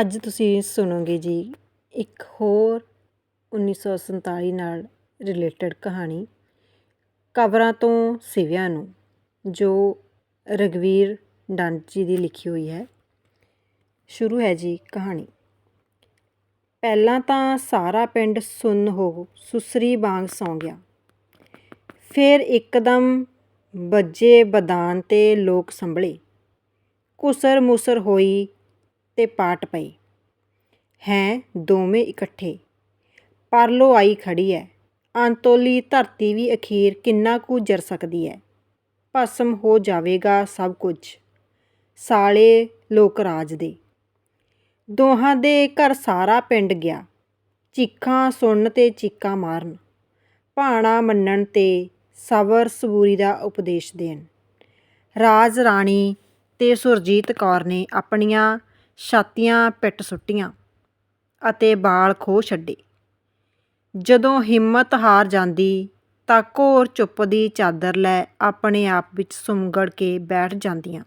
ਅੱਜ ਤੁਸੀਂ ਸੁਣੋਗੇ ਜੀ ਇੱਕ ਹੋਰ 1947 ਨਾਲ ਰਿਲੇਟਡ ਕਹਾਣੀ ਕਬਰਾਂ ਤੋਂ ਸਿਵਿਆਂ ਨੂੰ, ਜੋ ਰਗਵੀਰ ਡੰਡ ਜੀ ਦੀ ਲਿਖੀ ਹੋਈ ਹੈ। ਸ਼ੁਰੂ ਹੈ ਜੀ ਕਹਾਣੀ। ਪਹਿਲਾਂ ਤਾਂ ਸਾਰਾ ਪਿੰਡ ਸੁੰਨ ਹੋ ਸੁਸਰੀ ਵਾਂਗ ਸੌਂ ਗਿਆ। ਫਿਰ ਇੱਕਦਮ ਬੱਜੇ ਬਦਾਨ ਤੇ ਲੋਕ ਸੰਭਲੇ। ਕੁਸਰ ਮੁਸਰ ਹੋਈ ਤੇ ਪਾਟ ਪਏ ਹੈਂ, ਦੋਵੇਂ ਇਕੱਠੇ। ਪਰਲੋ ਆਈ ਖੜੀ ਹੈ ਅੰਤੋਲੀ ਧਰਤੀ ਵੀ ਅਖੀਰ ਕਿੰਨਾ ਕੁ ਜਰ ਸਕਦੀ ਹੈ ਭਸਮ ਹੋ ਜਾਵੇਗਾ ਸਭ ਕੁਝ। ਸਾਲੇ ਲੋਕ ਰਾਜ ਦੇ। ਦੋਹਾਂ ਦੇ ਘਰ ਸਾਰਾ ਪਿੰਡ ਗਿਆ। ਚੀਖਾਂ ਸੁਣਨ ਤੇ ਚੀਕਾਂ ਮਾਰਨ। ਭਾਣਾ ਮੰਨਣ ਤੇ ਸਬਰ ਸਬੂਰੀ ਦਾ ਉਪਦੇਸ਼ ਦੇਣ। ਰਾਜ ਰਾਣੀ ਤੇ ਸੁਰਜੀਤ ਕੌਰ ਨੇ ਆਪਣੀਆਂ ਛਾਤੀਆਂ ਪਿੱਟ ਸੁੱਟੀਆਂ ਅਤੇ ਬਾਲ ਖੋਹ ਛੱਡੇ। ਜਦੋਂ ਹਿੰਮਤ ਹਾਰ ਜਾਂਦੀ ਤਾਂ ਘੋਰ ਚੁੱਪ ਦੀ ਚਾਦਰ ਲੈ ਆਪਣੇ ਆਪ ਵਿੱਚ ਸੁਮਗੜ ਕੇ ਬੈਠ ਜਾਂਦੀਆਂ।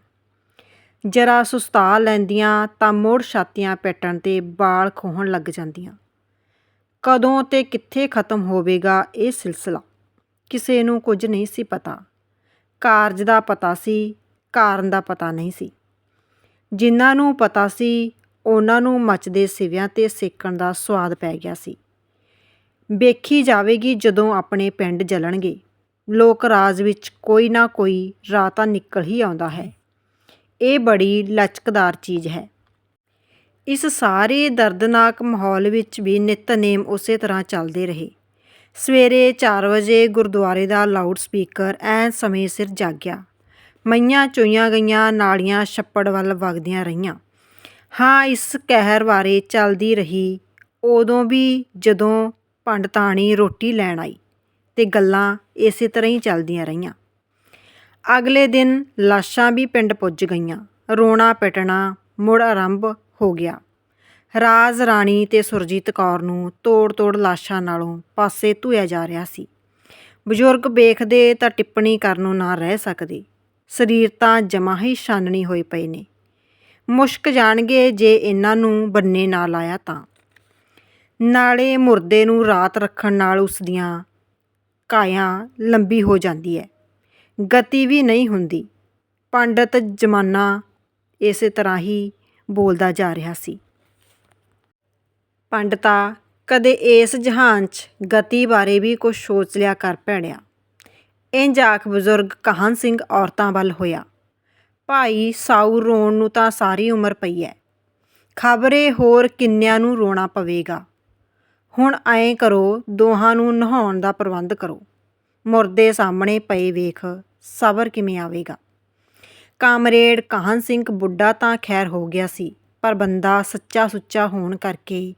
ਜਰਾ ਸੁਸਤਾ ਲੈਂਦੀਆਂ ਤਾਂ ਮੁੜ ਛਾਤੀਆਂ ਪਿੱਟਣ ਤੇ ਬਾਲ ਖੋਹਣ ਲੱਗ ਜਾਂਦੀਆਂ। ਕਦੋਂ ਤੇ ਕਿੱਥੇ ਖਤਮ ਹੋਵੇਗਾ ਇਹ ਸਿਲਸਿਲਾ? ਕਿਸੇ ਨੂੰ ਕੁਝ ਨਹੀਂ ਸੀ ਪਤਾ। ਕਾਰਜ ਦਾ ਪਤਾ ਸੀ, ਕਾਰਨ ਦਾ ਪਤਾ ਨਹੀਂ ਸੀ। ਜਿਨ੍ਹਾਂ ਨੂੰ ਪਤਾ ਸੀ, ਉਹਨਾਂ ਨੂੰ ਮੱਚਦੇ ਸਿਵਿਆਂ ਤੇ ਸੇਕਣ ਦਾ ਸਵਾਦ ਪੈ ਗਿਆ ਸੀ। ਵੇਖੀ ਜਾਵੇਗੀ ਜਦੋਂ ਆਪਣੇ ਪਿੰਡ ਜਲਣਗੇ। ਲੋਕ ਰਾਜ ਵਿੱਚ ਕੋਈ ਨਾ ਕੋਈ ਰਾਹ ਤਾਂ ਨਿਕਲ ਹੀ ਆਉਂਦਾ ਹੈ। ਇਹ ਬੜੀ ਲਚਕਦਾਰ ਚੀਜ਼ ਹੈ। ਇਸ ਸਾਰੇ ਦਰਦਨਾਕ ਮਾਹੌਲ ਵਿੱਚ ਵੀ ਨਿਤਨੇਮ ਉਸੇ ਤਰ੍ਹਾਂ ਚੱਲਦੇ ਰਹੇ। ਸਵੇਰੇ 4 ਵਜੇ ਗੁਰਦੁਆਰੇ ਦਾ ਲਾਊਡ ਸਪੀਕਰ ਐਨ ਸਮੇਂ ਸਿਰ ਜਾਗਿਆ। ਮਈਆਂ ਚੋਈਆਂ ਗਈਆਂ, ਨਾਲੀਆਂ ਛੱਪੜ ਵੱਲ ਵਗਦੀਆਂ ਰਹੀਆਂ। ਹਾਂ, ਇਸ ਕਹਿਰ ਬਾਰੇ ਚੱਲਦੀ ਰਹੀ। ਉਦੋਂ ਵੀ ਜਦੋਂ ਪੰਡਤਾਣੀ ਰੋਟੀ ਲੈਣ ਆਈ ਤੇ ਗੱਲਾਂ ਇਸੇ ਤਰ੍ਹਾਂ ਹੀ ਚੱਲਦੀਆਂ ਰਹੀਆਂ। ਅਗਲੇ ਦਿਨ ਲਾਸ਼ਾਂ ਵੀ ਪਿੰਡ ਪੁੱਜ ਗਈਆਂ। ਰੋਣਾ ਪਿਟਣਾ ਮੁੜ ਆਰੰਭ ਹੋ ਗਿਆ। ਰਾਜ ਰਾਣੀ ਤੇ ਸੁਰਜੀਤ ਕੌਰ ਨੂੰ ਤੋੜ-ਤੋੜ ਲਾਸ਼ਾਂ ਨਾਲੋਂ ਪਾਸੇ ਧੂਇਆ ਜਾ ਰਿਹਾ ਸੀ। ਬਜ਼ੁਰਗ ਵੇਖਦੇ ਤਾਂ ਟਿੱਪਣੀ ਕਰਨੋਂ ਨਾ ਰਹਿ ਸਕਦੇ। ਸਰੀਰ ਤਾਂ ਜਮਾ ਹੀ ਛਾਨਣੀ ਹੋਏ ਪਏ ਨੇ। ਮੁਸ਼ਕ ਜਾਣਗੇ ਜੇ ਇਹਨਾਂ ਨੂੰ ਬੰਨੇ ਨਾ ਲਾਇਆ ਤਾਂ। ਨਾਲੇ ਮੁਰਦੇ ਨੂੰ ਰਾਤ ਰੱਖਣ ਨਾਲ ਉਸ ਦੀਆਂ ਕਾਇਆ ਲੰਬੀ ਹੋ ਜਾਂਦੀ ਹੈ ਗਤੀ ਵੀ ਨਹੀਂ ਹੁੰਦੀ। ਪੰਡਤ ਜਮਾਨਾ ਇਸੇ ਤਰ੍ਹਾਂ ਹੀ ਬੋਲਦਾ ਜਾ ਰਿਹਾ ਸੀ। ਪੰਡਤਾ ਕਦੇ ਇਸ ਜਹਾਨ 'ਚ ਗਤੀ ਬਾਰੇ ਵੀ ਕੁਝ ਸੋਚ ਲਿਆ ਕਰ ਭੈਣਿਆ ਇੰਜ ਆਖ ਬਜ਼ੁਰਗ ਕਹਨ ਸਿੰਘ ਔਰਤਾਂ ਵੱਲ ਹੋਇਆ। ਭਾਈ, ਸਾਊ ਰੋਣ ਨੂੰ ਤਾਂ ਸਾਰੀ ਉਮਰ ਪਈ ਹੈ ਖਬਰੇ ਹੋਰ ਕਿੰਨਿਆਂ ਨੂੰ ਰੋਣਾ ਪਵੇਗਾ। ਹੁਣ ਐਂ ਕਰੋ, ਦੋਹਾਂ ਨੂੰ ਨਹਾਉਣ ਦਾ ਪ੍ਰਬੰਧ ਕਰੋ। ਮੁਰਦੇ ਸਾਹਮਣੇ ਪਏ ਵੇਖ, ਸਬਰ ਕਿਵੇਂ ਆਵੇਗਾ? ਕਾਮਰੇਡ ਕਹਨ ਸਿੰਘ ਬੁੱਢਾ ਤਾਂ ਖੈਰ ਹੋ ਗਿਆ ਸੀ, ਪਰ ਬੰਦਾ ਸੱਚਾ ਸੁੱਚਾ ਹੋਣ ਕਰਕੇ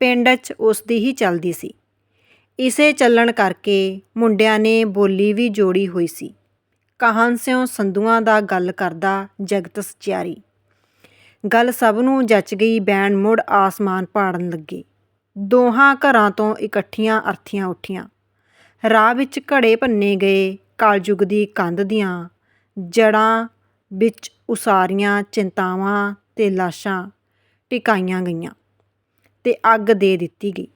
ਪਿੰਡ 'ਚ ਉਸ ਦੀ ਹੀ ਚੱਲਦੀ ਸੀ। ਇਸੇ ਚੱਲਣ ਕਰਕੇ ਮੁੰਡਿਆਂ ਨੇ ਬੋਲੀ ਵੀ ਜੋੜੀ ਹੋਈ ਸੀ। ਕਹਾਣ ਸਿਓ ਸੰਧੂਆਂ ਦਾ ਗੱਲ ਕਰਦਾ ਜਗਤ ਸਚਿਆਰੀ। ਗੱਲ ਸਭ ਨੂੰ ਜੱਚ ਗਈ, ਬੈਣ ਮੁੜ ਆਸਮਾਨ ਪਾੜਨ ਲੱਗੇ। ਦੋਹਾਂ ਘਰਾਂ ਤੋਂ ਇਕੱਠੀਆਂ ਅਰਥੀਆਂ ਉੱਠੀਆਂ। ਰਾਹ ਵਿੱਚ ਘੜੇ ਭੰਨੇ ਗਏ ਕਲਯੁਗ ਦੀ ਕੰਧ ਦੀਆਂ ਜੜਾਂ ਵਿੱਚ ਉਸਾਰੀਆਂ ਚਿੰਤਾਵਾਂ ਤੇ ਲਾਸ਼ਾਂ ਟਿਕਾਈਆਂ ਗਈਆਂ ਤੇ ਅੱਗ ਦੇ ਦਿੱਤੀ ਗਈ।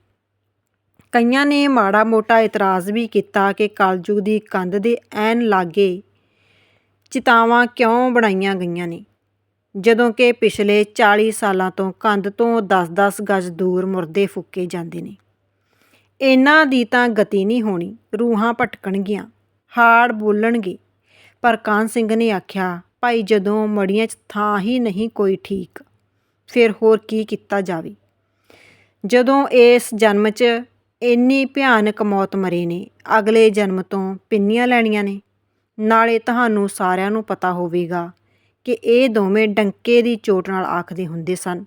ਕਈਆਂ ਨੇ ਮਾੜਾ ਮੋਟਾ ਇਤਰਾਜ਼ ਵੀ ਕੀਤਾ ਕਿ ਕਲਯੁਗ ਦੀ ਕੰਧ ਦੇ ਐਨ ਲਾਗੇ ਚਿਤਾਵਾਂ ਕਿਉਂ ਬਣਾਈਆਂ ਗਈਆਂ ਨੇ? ਜਦੋਂ ਕਿ ਪਿਛਲੇ 40 ਸਾਲਾਂ ਤੋਂ ਕੰਧ ਤੋਂ 10-10 ਗਜ਼ ਦੂਰ ਮੁਰਦੇ ਫੁੱਕੇ ਜਾਂਦੇ ਨੇ। ਇਹਨਾਂ ਦੀ ਤਾਂ ਗਤੀ ਨਹੀਂ ਹੋਣੀ, ਰੂਹਾਂ ਭਟਕਣਗੀਆਂ, ਹਾੜ ਬੋਲਣਗੇ। ਪਰ ਕਾਨ ਸਿੰਘ ਨੇ ਆਖਿਆ, ਭਾਈ ਜਦੋਂ ਮੜੀਆਂ 'ਚ ਥਾਂ ਹੀ ਨਹੀਂ ਕੋਈ ਠੀਕ, ਫਿਰ ਹੋਰ ਕੀ ਕੀਤਾ ਜਾਵੇ? ਜਦੋਂ ਇਸ ਜਨਮ 'ਚ ਇੰਨੀ ਭਿਆਨਕ ਮੌਤ ਮਰੇ ਨੇ। ਅਗਲੇ ਜਨਮ ਤੋਂ ਪਿੰਨੀਆਂ ਲੈਣੀਆਂ ਨੇ। ਨਾਲੇ ਤੁਹਾਨੂੰ ਸਾਰਿਆਂ ਨੂੰ ਪਤਾ ਹੋਵੇਗਾ ਕਿ ਇਹ ਦੋਵੇਂ ਡੰਕੇ ਦੀ ਚੋਟ ਨਾਲ ਆਖਦੇ ਹੁੰਦੇ ਸਨ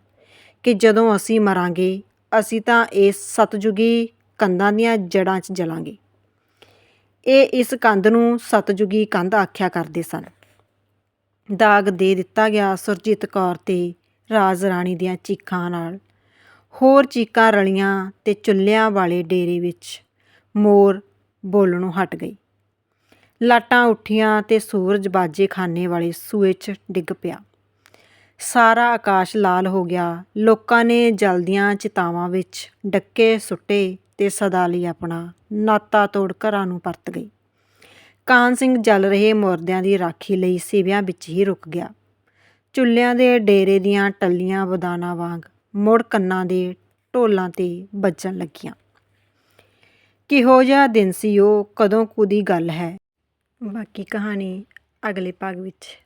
ਕਿ ਜਦੋਂ ਅਸੀਂ ਮਰਾਂਗੇ, ਅਸੀਂ ਤਾਂ ਇਸ ਸਤਜੁਗੀ ਕੰਧਾਂ ਦੀਆਂ ਜੜਾਂ 'ਚ ਜਲਾਂਗੇ। ਇਹ ਇਸ ਕੰਧ ਨੂੰ ਸਤਜੁਗੀ ਕੰਧ ਆਖਿਆ ਕਰਦੇ ਸਨ। ਦਾਗ ਦੇ ਦਿੱਤਾ ਗਿਆ ਸੁਰਜੀਤ ਕੌਰ ਤੇ ਰਾਜ ਰਾਣੀ ਦੀਆਂ ਚੀਖਾਂ ਨਾਲ ਹੋਰ ਚੀਕਾਂ ਰਲੀਆਂ ਤੇ ਚੁੱਲ੍ਹਿਆਂ ਵਾਲੇ ਡੇਰੇ ਵਿੱਚ ਮੋਰ ਬੋਲਣੋਂ ਹਟ ਗਈ। ਲਾਟਾਂ ਉੱਠੀਆਂ ਤੇ ਸੂਰਜ ਬਾਜੇ ਖਾਨੇ ਵਾਲੇ ਸੂਏ 'ਚ ਡਿੱਗ ਪਿਆ। ਸਾਰਾ ਆਕਾਸ਼ ਲਾਲ ਹੋ ਗਿਆ। ਲੋਕਾਂ ਨੇ ਜਲਦੀਆਂ ਚਿਤਾਵਾਂ ਵਿੱਚ ਡੱਕੇ ਸੁੱਟੇ ਤੇ ਸਦਾ ਲਈ ਆਪਣਾ ਨਾਤਾ ਤੋੜ ਘਰਾਂ ਨੂੰ ਪਰਤ ਗਈ। ਕਾਨ ਸਿੰਘ ਜਲ ਰਹੇ ਮੁਰਦਿਆਂ ਦੀ ਰਾਖੀ ਲਈ ਸਿਵਿਆਂ ਵਿੱਚ ਹੀ ਰੁਕ ਗਿਆ। ਚੁੱਲ੍ਹਿਆਂ ਦੇ ਡੇਰੇ ਦੀਆਂ ਟੱਲੀਆਂ ਬਦਾਨਾ ਵਾਂਗ ਮੁੜ ਕੰਨਾਂ ਦੇ ਢੋਲਾਂ ਤੇ ਵੱਜਣ ਲੱਗੀਆਂ। ਕਿਹੋ ਜਿਹਾ ਦਿਨ ਸੀ ਉਹ, ਕਦੋਂ ਕੁ ਦੀ ਗੱਲ ਹੈ? ਬਾਕੀ ਕਹਾਣੀ ਅਗਲੇ ਭਾਗ ਵਿੱਚ।